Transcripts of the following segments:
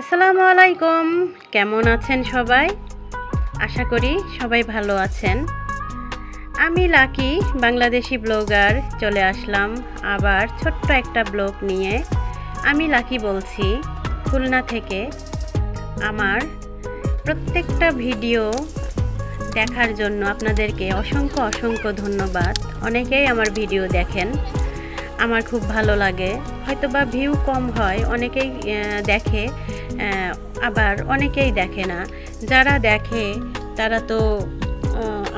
আসসালামু আলাইকুম। কেমন আছেন সবাই? আশা করি সবাই ভালো আছেন। আমি লাকি, বাংলাদেশি ব্লগার, চলে আসলাম আবার ছোট্ট একটা ব্লগ নিয়ে। আমি লাকি বলছি, খুলনা থেকে আমার প্রত্যেকটা ভিডিও দেখার জন্য আপনাদেরকে অসংখ্য অসংখ্য ধন্যবাদ। অনেকেই আমার ভিডিও দেখেন। আমার খুব ভালো লাগে। হয়তো বা ভিউ কম হয়, অনেকেই দেখে আবার অনেকেই দেখে না। যারা দেখে, তারা তো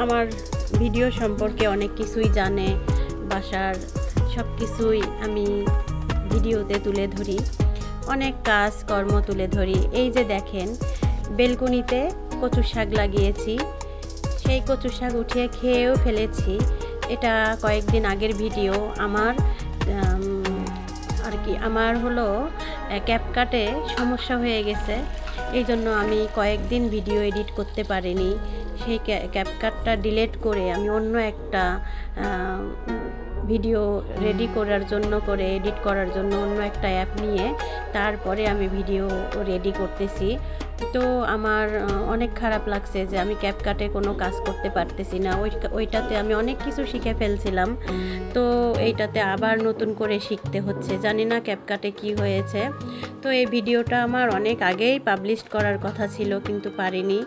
আমার ভিডিও সম্পর্কে অনেক কিছুই জানে। বাসার সব কিছুই আমি ভিডিওতে তুলে ধরি। অনেক কাজ, কর্ম তুলে ধরি। এই যে দেখেন, বেলকুনিতে কচু শাক লাগিয়েছি। সেই কচু শাক উঠিয়ে খেয়েও ফেলেছি। এটা কয়েকদিন আগের ভিডিও আমার আর কি, আমার হলো ক্যাপকাটে সমস্যা হয়ে গেছে। এই জন্য আমি কয়েকদিন ভিডিও এডিট করতে পারিনি। সেই ক্যাপকাটটা ডিলেট করে আমি অন্য একটা ভিডিও রেডি করার জন্য করে এডিট করার জন্য অন্য একটা অ্যাপ নিয়ে তারপরে আমি ভিডিও রেডি করতেছি। তো আমার অনেক খারাপ লাগছে যে আমি ক্যাপকাটে কোনো কাজ করতে পারতেছি না। ওই ওইটাতে আমি অনেক কিছু শিখে ফেলছিলাম। তো এইটাতে আবার নতুন করে শিখতে হচ্ছে। জানি না ক্যাপকাটে কি হয়েছে। তো এই ভিডিওটা আমার অনেক আগেই পাবলিশ করার কথা ছিল, কিন্তু পারিনি।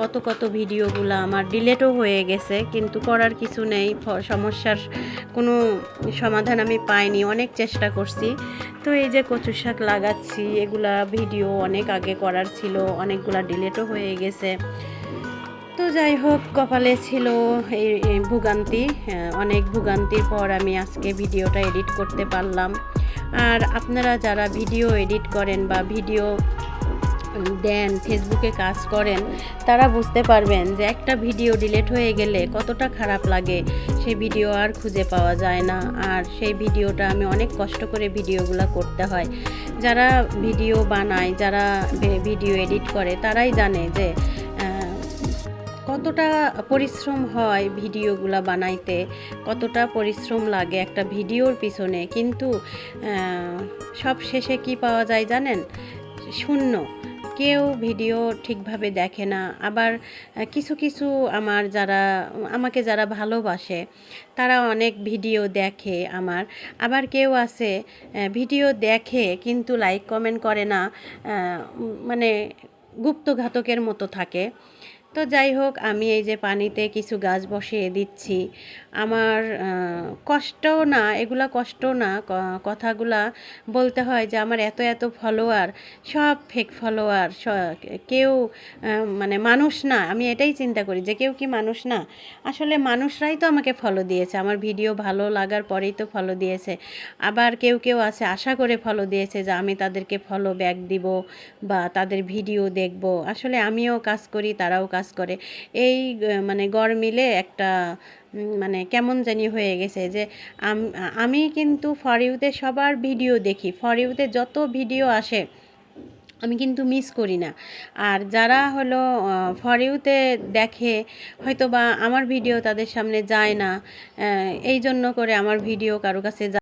কত কত ভিডিওগুলো আমার ডিলেটও হয়ে গেছে কিন্তু করার কিছু নেই সমস্যার কোনো সমাধান আমি পাইনি অনেক চেষ্টা করছি। তো এই যে কচু শাক লাগাচ্ছি এগুলা ভিডিও অনেক আগে করার ছিল অনেকগুলা ডিলেটও হয়ে গেছে। তো যাই হোক কপালে ছিল এই ভোগান্তি হ্যাঁ, অনেক ভোগান্তির পর আমি আজকে ভিডিওটা এডিট করতে পারলাম। আর আপনারা যারা ভিডিও এডিট করেন বা ভিডিও দেন ফেসবুকে কাজ করেন, তারা বুঝতে পারবেন যে একটা ভিডিও ডিলিট হয়ে গেলে কতটা খারাপ লাগে। সেই ভিডিও আর খুঁজে পাওয়া যায় না। আর সেই ভিডিওটা আমি অনেক কষ্ট করে ভিডিওগুলো করতে হয়। যারা ভিডিও বানায়, যারা ভিডিও এডিট করে, তারাই জানে যে কতটা পরিশ্রম হয় ভিডিওগুলো বানাইতে, কতটা পরিশ্রম লাগে একটা ভিডিওর পিছনে। কিন্তু সব শেষে কি পাওয়া যায় জানেন? শূন্য। কেউ ভিডিও ঠিকভাবে দেখে না। আবার কিছু কিছু আমার যারা, আমাকে যারা ভালোবাসে, তারা অনেক ভিডিও দেখে আমার। আবার কেউ আছে ভিডিও দেখে কিন্তু লাইক কমেন্ট করে না মানে গুপ্তঘাতকের মতো থাকে। তো যাই হোক আমি এই যে পানিতে কিছু গাছ বসিয়ে দিচ্ছি। আমার আহ, কষ্টও না এগুলা কষ্ট না কথাগুলা বলতে হয় যে আমার এত এত ফলোয়ার সব ফেক ফলোয়ার কেউ মানে মানুষ না আমি এটাই চিন্তা করি যে কেউ কি মানুষ না? আসলে মানুষরাই তো আমাকে ফলো দিয়েছে আমার ভিডিও ভালো লাগার পরেই তো ফলো দিয়েছে। আবার কেউ কেউ আছে আশা করে ফলো দিয়েছে যে আমি তাদেরকে ফলো ব্যাক দিব বা তাদের ভিডিও দেখব। আসলে আমিও কাজ করি তারাও কাজ করে। এই মানে গড় মিলে একটা মানে কেমন জানি হয়ে গেছে যে, আমি কিন্তু ফর ইউতে সবার ভিডিও দেখি। ফর ইউতে যত ভিডিও আসে, আমি কিন্তু মিস করি না। আর যারা হলো ফর ইউতে দেখে হয়তো বা আমার ভিডিও তাদের সামনে যায় না এই জন্য করে আমার ভিডিও কারও কাছে